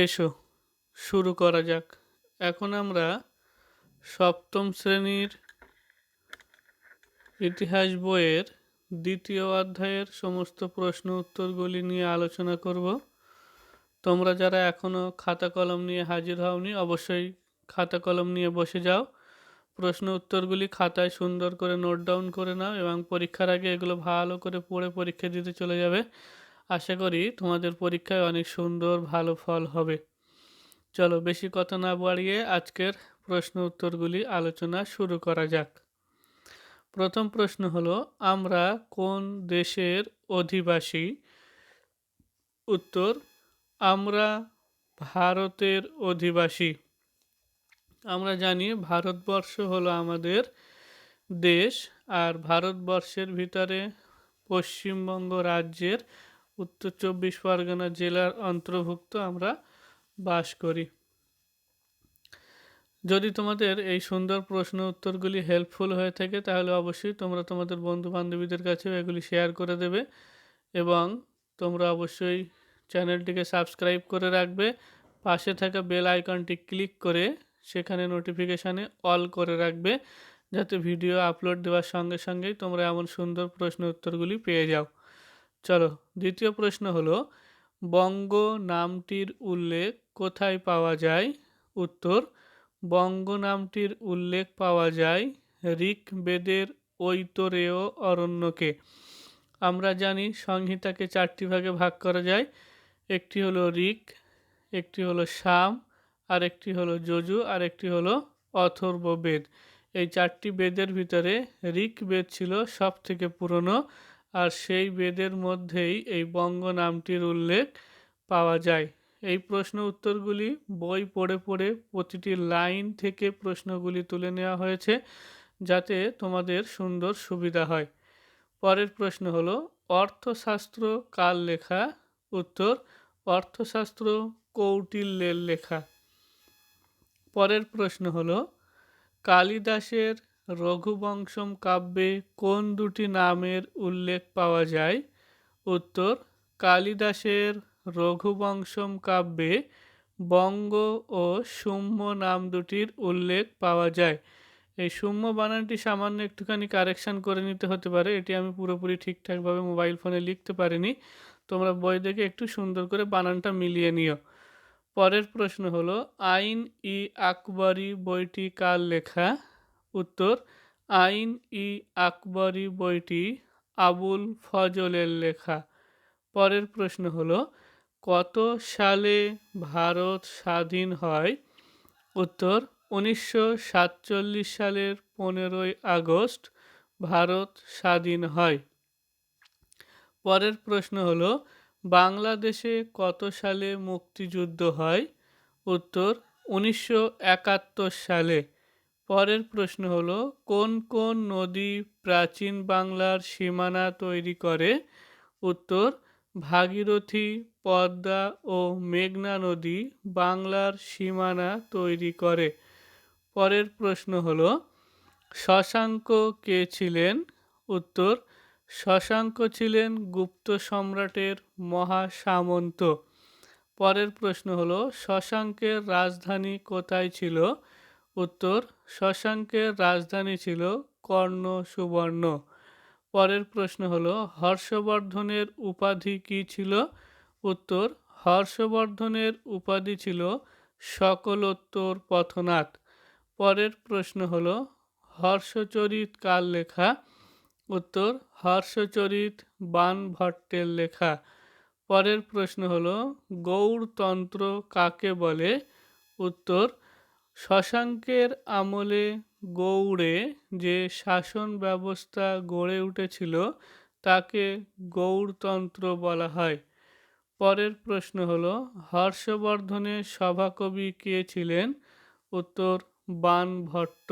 এসো, শুরু করা যাক। এখন আমরা সপ্তম শ্রেণির ইতিহাস বইয়ের দ্বিতীয় অধ্যায়ের সমস্ত প্রশ্ন উত্তরগুলি নিয়ে আলোচনা করব। তোমরা যারা এখনও খাতা কলম নিয়ে হাজির হওনি, অবশ্যই খাতা কলম নিয়ে বসে যাও। প্রশ্ন উত্তরগুলি খাতায় সুন্দর করে নোট ডাউন করে নাও এবং পরীক্ষার আগে এগুলো ভালো করে পড়ে পরীক্ষা দিতে চলে যাবে। আশা করি তোমাদের পরীক্ষায় অনেক সুন্দর, ভালো ফল হবে। চলো বেশি কথা না বাড়িয়ে আজকের প্রশ্ন উত্তরগুলি আলোচনা শুরু করা যাক। প্রথম প্রশ্ন হলো, আমরা কোন দেশের অধিবাসী? উত্তর, আমরা ভারতের অধিবাসী। আমরা জানি ভারতবর্ষ হলো আমাদের দেশ, আর ভারতবর্ষের ভিতরে পশ্চিমবঙ্গ রাজ্যের উত্তর চব্বিশ পরগনা জেলার অন্তর্ভুক্ত আমরা বাস করি। যদি তোমাদের এই সুন্দর প্রশ্ন উত্তরগুলি হেল্পফুল হয়ে থাকে, তাহলে অবশ্যই তোমরা তোমাদের বন্ধু বান্ধবীদের কাছেও এগুলি শেয়ার করে দেবে এবং তোমরা অবশ্যই চ্যানেলটিকে সাবস্ক্রাইব করে রাখবে। পাশে থাকা বেল আইকনটি ক্লিক করে সেখানে নোটিফিকেশানে অল করে রাখবে, যাতে ভিডিও আপলোড দেওয়ার সঙ্গে সঙ্গেই তোমরা এমন সুন্দর প্রশ্ন উত্তরগুলি পেয়ে যাও। চলো দ্বিতীয় প্রশ্ন হলো, বঙ্গ নামটির উল্লেখ কোথায় পাওয়া যায়? উত্তর, বঙ্গ নামটির উল্লেখ পাওয়া যায় ঋগ্বেদের ঐতরেয় অরণ্যকে। আমরা জানি সংহিতাকে চারটি ভাগে ভাগ করা যায়, একটি হলো ঋক একটি হলো সাম আর একটি হলো যজু আর একটি হলো অথর্ব বেদ এই চারটি বেদের ভিতরে ঋগ্বেদ ছিল সব থেকে পুরনো। আর সেই বেদের মধ্যেই এই বঙ্গ নামটির উল্লেখ পাওয়া যায়। এই প্রশ্ন উত্তরগুলি বই পড়ে পড়ে প্রতিটি লাইন থেকে প্রশ্নগুলি তুলে নেওয়া হয়েছে, যাতে তোমাদের সুন্দর সুবিধা হয়। পরের প্রশ্ন হলো, অর্থশাস্ত্র কার লেখা? উত্তর, অর্থশাস্ত্র কৌটিল্যের লেখা। পরের প্রশ্ন হলো, কালিদাসের রঘুবংশম কাব্যে কোন দুটি নামের উল্লেখ পাওয়া যায়? উত্তর, কালিদাসের রঘুবংশম কাব্যে বঙ্গ ও সুম্য নাম দুটির উল্লেখ পাওয়া যায়। এই শূন্য বানানটি সামান্য একটুখানি কারেকশান করে নিতে হতে পারে। এটি আমি পুরোপুরি ঠিকঠাকভাবে মোবাইল ফোনে লিখতে পারিনি। তোমরা বই দেখে একটু সুন্দর করে বানানটা মিলিয়ে নিও। পরের প্রশ্ন হলো, আইন ই আকবরী বইটি কার লেখা? উত্তর, আইন ই আকবরী বইটি আবুল ফজলের লেখা। পরের প্রশ্ন হলো, কত সালে ভারত স্বাধীন হয়? উত্তর, উনিশশো সাতচল্লিশ সালের পনেরোই আগস্ট ভারত স্বাধীন হয়। পরের প্রশ্ন হলো, বাংলাদেশে কত সালে মুক্তিযুদ্ধ হয়? উত্তর, উনিশশো একাত্তর সালে। পরের প্রশ্ন হলো, কোন কোন নদী প্রাচীন বাংলার সীমানা তৈরি করে? উত্তর, ভাগীরথী, পদ্মা ও মেঘনা নদী বাংলার সীমানা তৈরি করে। পরের প্রশ্ন হল, শশাঙ্ক কে ছিলেন? উত্তর, শশাঙ্ক ছিলেন গুপ্ত সম্রাটের মহাসামন্ত। পরের প্রশ্ন হলো, শশাঙ্কের রাজধানী কোথায় ছিল? উত্তর, শশাঙ্কের রাজধানী ছিল কর্ণ সুবর্ণ। পরের প্রশ্ন হলো, হর্ষবর্ধনের উপাধি কী ছিল? উত্তর, হর্ষবর্ধনের উপাধি ছিল সকলোত্তর পথনাথ। পরের প্রশ্ন হল, হর্ষচরিত কার লেখা? উত্তর, হর্ষচরিত বান ভট্টের লেখা। পরের প্রশ্ন হল, গৌড়তন্ত্র কাকে বলে? উত্তর শশাঙ্কের আমলে গৌড়ে যে শাসন ব্যবস্থা গড়ে উঠেছিল, তাকে গৌড়তন্ত্র বলা হয়। পরের প্রশ্ন হল হর্ষবর্ধনের সভাকবি কে ছিলেন? উত্তর, বান ভট্ট।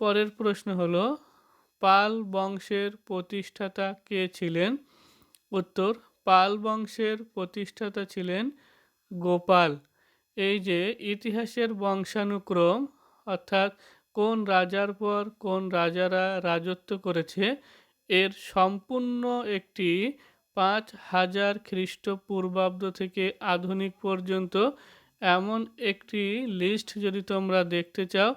পরের প্রশ্ন হল, পাল বংশের প্রতিষ্ঠাতা কে ছিলেন? উত্তর, পাল বংশের প্রতিষ্ঠাতা ছিলেন গোপাল। এই যে ইতিহাসের বংশানুক্রম, অর্থাৎ কোন রাজার পর কোন রাজারা রাজত্ব করেছে, এর সম্পূর্ণ একটি পাঁচ হাজার খ্রিস্টপূর্বাব্দ থেকে আধুনিক পর্যন্ত এমন একটি লিস্ট যদি তোমরা দেখতে চাও,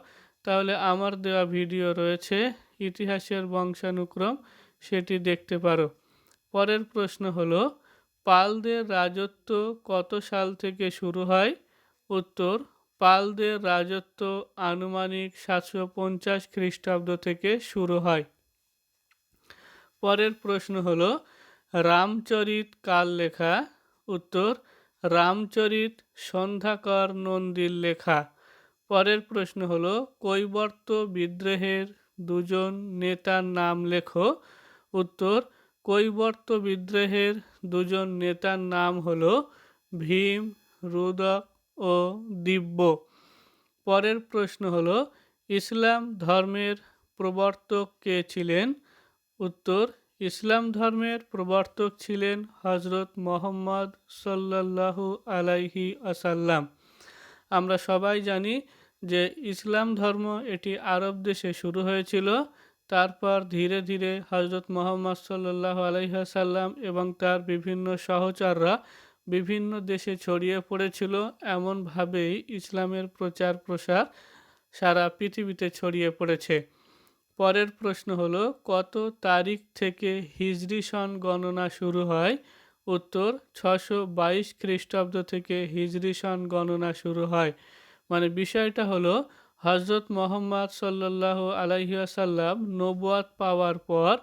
তাহলে আমার দেওয়া ভিডিও রয়েছে ইতিহাসের বংশানুক্রম, সেটি দেখতে পারো। পরের প্রশ্ন হলো, পালদের রাজত্ব কত সাল থেকে শুরু হয়? উত্তর, পালদের রাজত্ব আনুমানিক সাতশো পঞ্চাশ খ্রিস্টাব্দ থেকে শুরু হয়। পরের প্রশ্ন হল, রামচরিত কাল লেখা। উত্তর, রামচরিত সন্ধ্যাকর নন্দীর লেখা। পরের প্রশ্ন হল, কৈবর্ত বিদ্রোহের দুজন নেতার নাম লেখো। উত্তর, কৈবর্ত বিদ্রোহের দুজন নেতার নাম হল ভীম রুদক ও দিব্য। পরের প্রশ্ন হলো, ইসলাম ধর্মের প্রবর্তক কে ছিলেন? উত্তর, ইসলাম ধর্মের প্রবর্তক ছিলেন হজরত মোহাম্মদ সাল্লাল্লাহু আলাইহি আসাল্লাম আমরা সবাই জানি যে ইসলাম ধর্ম এটি আরব দেশে শুরু হয়েছিল, তারপর ধীরে ধীরে হজরত মোহাম্মদ সাল্লাহ আলাইসাল্লাম এবং তার বিভিন্ন সহচররা বিভিন্ন দেশে ছড়িয়ে পড়েছিল। এমনভাবেই ইসলামের প্রচার প্রসার সারা পৃথিবীতে ছড়িয়ে পড়েছে। পরের প্রশ্ন হলো, কত তারিখ থেকে হিজরি সন গণনা শুরু হয়? উত্তর ছশো বাইশ খ্রিস্টাব্দ থেকে হিজরি সন গণনা শুরু হয়। মানে বিষয়টা হলো হজরত মোহাম্মদ সাল্লাহ আলাইসাল্লাম নবুয়াত পাওয়ার পর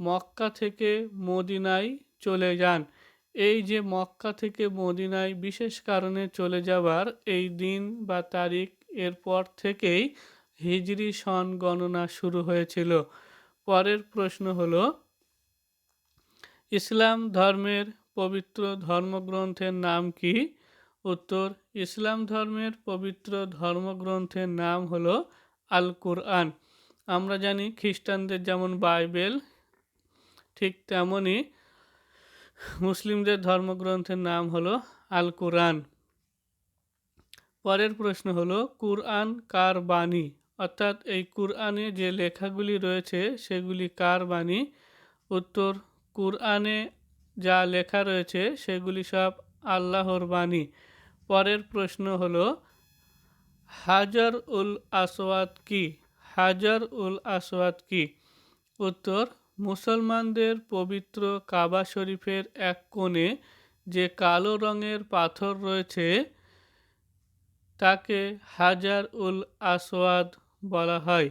মক্কা থেকে মদিনায় চলে যান। এই যে মক্কা থেকে মদিনায় বিশেষ কারণে চলে যাওয়ার এই দিন বা তারিখ এরপর থেকেই হিজরি সন গণনা শুরু হয়েছিল। পরের প্রশ্ন হলো, ইসলাম ধর্মের পবিত্র ধর্মগ্রন্থের নাম কি? উত্তর, ইসলাম ধর্মের পবিত্র ধর্মগ্রন্থের নাম হলো আল কুরআন আমরা জানি খ্রিস্টানদের যেমন বাইবেল, ঠিক তেমনই মুসলিমদের ধর্মগ্রন্থের নাম হলো আল কুরআন পরের প্রশ্ন হলো, কুরআন কার বাণী? অর্থাৎ এই কুরআনে যে লেখাগুলি রয়েছে, সেগুলি কার বাণী? উত্তর, কুরআনে যা লেখা রয়েছে, সেগুলি সব আল্লাহর বাণী। পরের প্রশ্ন হলো হাজার উল আসওয়াদ কি? হাজার উল আসওয়াদ কি? উত্তর মুসলমানদের পবিত্র কাবা শরীফের এক কোণে যে কালো রঙের পাথর রয়েছে, তাকে হাজার উল আসওয়াদ বলা হয়।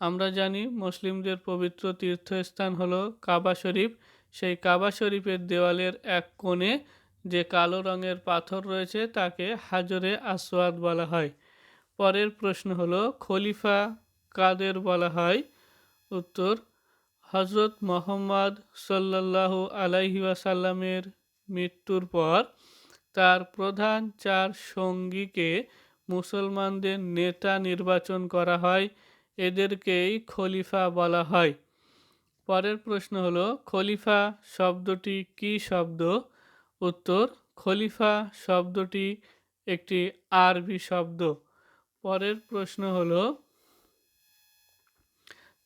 আমরা জানি মুসলিমদের পবিত্র তীর্থস্থান হলো কাবা শরীফ। সেই কাবা শরীফের দেওয়ালের এক কোণে যে কালো রঙের পাথর রয়েছে, তাকে হাজরে আসওয়াদ বলা হয়। পরের প্রশ্ন হলো, খলিফা কাদের বলা হয়? উত্তর হজরত মোহাম্মদ সাল্লাহ আলাইহি ওয়াসাল্লামের মৃত্যুর পর তার প্রধান চার সঙ্গীকে মুসলমানদের নেতা নির্বাচন করা হয়, এদেরকেই খলিফা বলা হয়। পরের প্রশ্ন হলো, খলিফা শব্দটি কি শব্দ? উত্তর, খলিফা শব্দটি একটি আরবি শব্দ। পরের প্রশ্ন হলো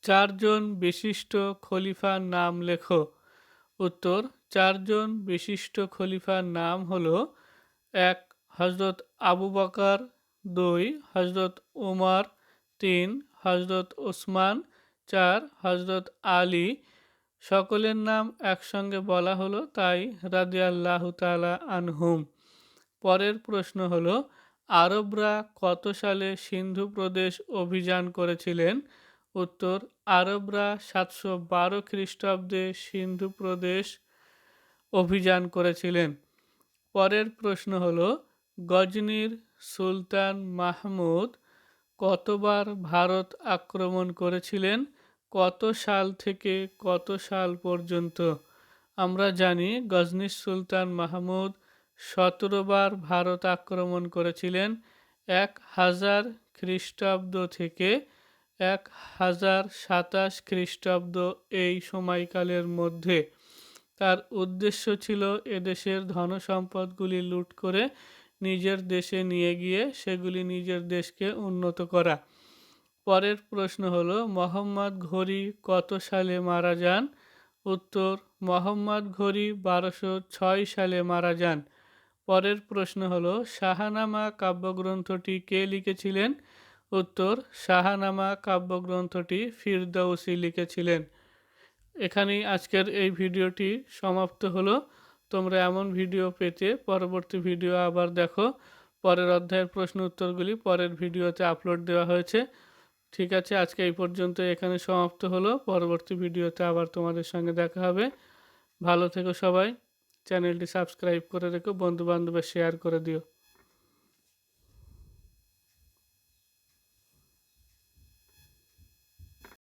চারজন বিশিষ্ট খলিফার নাম লেখো। উত্তর, চারজন বিশিষ্ট খলিফার নাম হলো এক হজরত আবু বকর, দুই হজরত উমর, তিন হজরত ওসমান চার হজরত আলী। সকলের নাম একসঙ্গে বলা হলো তাই রাদিয়াল্লাহু তালা আনহুম। পরের প্রশ্ন হলো, আরবরা কত সালে সিন্ধু প্রদেশ অভিযান করেছিলেন? উত্তর, আরবরা সাতশো বারো খ্রিস্টাব্দে সিন্ধু প্রদেশ অভিযান করেছিলেন। পরের প্রশ্ন হল, গজনির সুলতান মাহমুদ কতবার ভারত আক্রমণ করেছিলেন? কত সাল থেকে কত সাল পর্যন্ত? আমরা জানি, গজনির সুলতান মাহমুদ সতেরোবার ভারত আক্রমণ করেছিলেন। এক হাজার খ্রিস্টাব্দ থেকে এক হাজার সাতাশ খ্রিস্টাব্দ এই সময়কালের মধ্যে। তার উদ্দেশ্য ছিল এদেশের ধনসম্পদগুলি লুট করে নিজের দেশে নিয়ে গিয়ে সেগুলি নিজের দেশকে উন্নত করা। পরের প্রশ্ন হলো, মোহাম্মদ ঘড়ি কত সালে মারা যান? উত্তর, মোহাম্মদ ঘড়ি বারোশো ছয় সালে মারা যান। পরের প্রশ্ন হলো, শাহানামা কাব্যগ্রন্থটি কে লিখেছিলেন? উত্তর, শাহানামা কাব্যগ্রন্থটি ফিরদৌসি লিখেছিলেন। এখানেই আজকের এই ভিডিওটি সমাপ্ত হলো। তোমরা এমন ভিডিও পেতে পরবর্তী ভিডিও আবার দেখো। পরের অধ্যায়ের প্রশ্ন উত্তরগুলি পরের ভিডিওতে আপলোড দেওয়া হয়েছে। ঠিক আছে, আজকে এই পর্যন্ত এখানে সমাপ্ত হলো। পরবর্তী ভিডিওতে আবার তোমাদের সঙ্গে দেখা হবে। ভালো থেকো সবাই। চ্যানেলটি সাবস্ক্রাইব করে রেখো। বন্ধু বান্ধবের শেয়ার করে দিও।